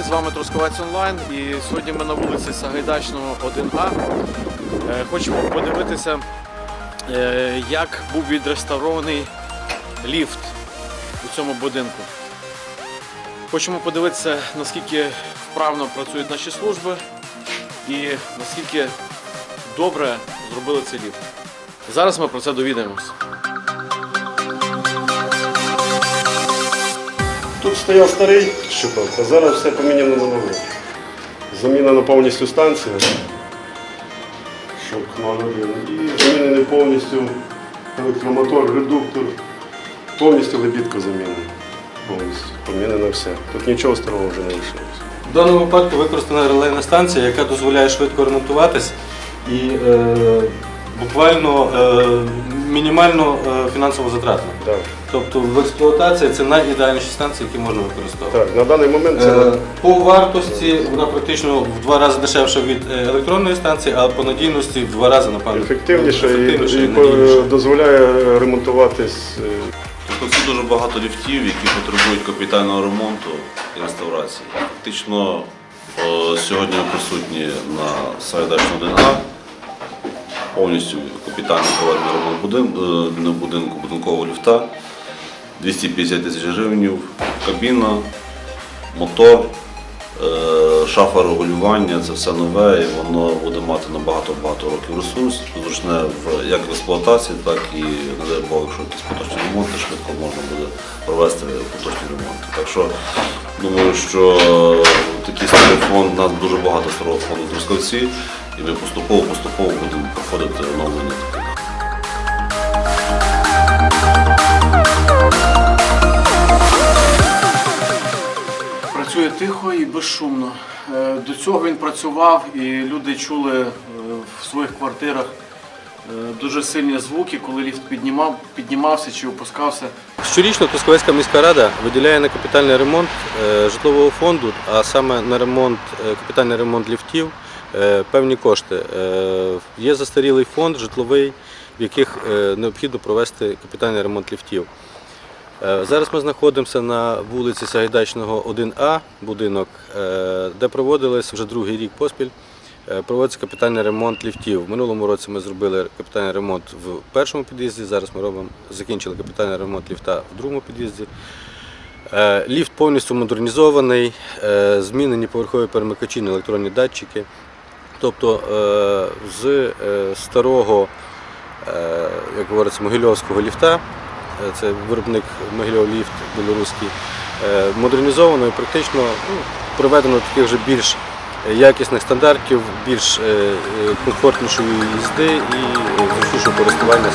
з вами Трускавець Онлайн і сьогодні ми на вулиці Сагайдачного 1А. Е, Хочемо подивитися, е, як був відреставрований ліфт у цьому будинку. Хочемо подивитися, наскільки вправно працюють наші служби і наскільки добре зробили цей ліфт. Зараз ми про це довідаємось. Тут стояв старий а зараз все поміняно на новий. Замінена повністю станція, щоб 01. І замінений повністю електромотор, редуктор. Повністю лебідка замінена. Повністю. Помінено все. Тут нічого старого вже не лишилось. В даному випадку використана релейна станція, яка дозволяє швидко ремонтуватись і е, буквально е, мінімально е, фінансово затратна. Так. Тобто в експлуатації це найідеальніші станції, які можна використовувати. так, на даний момент це Е, По вартості вона практично в два рази дешевша від е, електронної станції, а по надійності в два рази, напевно, ефективніше і, ефективніше і, надійніше. дозволяє ремонтуватись. е, Тобто це дуже багато ліфтів, які потребують капітального ремонту і реставрації. Фактично о, сьогодні присутні на Сайдачну 1А. Повністю капітально проведений ремонт будин- е, будинку, будинкового ліфта. 250 тисяч гривень, кабіна, мотор, шафа регулювання, це все нове і воно буде мати на багато-багато років ресурс, зручне як в експлуатації, так і не дай Бог, якщо якісь поточні ремонти, швидко можна буде провести поточні ремонти. Так що думаю, що такий старий фонд, у нас дуже багато старого фонду в Трускавці, і ми поступово-поступово будемо проходити оновлення тихо і безшумно. Е, До цього він працював і люди чули е, в своїх квартирах е, дуже сильні звуки, коли ліфт піднімав, піднімався чи опускався. Щорічно Трускавецька міська рада виділяє на капітальний ремонт житлового фонду, а саме на ремонт, капітальний ремонт ліфтів, певні кошти. Є застарілий фонд житловий, в яких необхідно провести капітальний ремонт ліфтів. Е, Зараз ми знаходимося на вулиці Сагайдачного 1А будинок, е, де проводились вже другий рік поспіль. е, Проводиться капітальний ремонт ліфтів. В минулому році ми зробили капітальний ремонт в першому під'їзді. Зараз ми робимо, закінчили капітальний ремонт ліфта в другому під'їзді. Ліфт повністю модернізований, змінені поверхові перемикачі на електронні датчики. Тобто з старого, як говориться, могильовського ліфта, це виробник Могильов ліфт білоруський, е, модернізовано і практично ну, проведено таких вже більш якісних стандартів, більш е, е, комфортнішої їзди і е, зручнішого користування.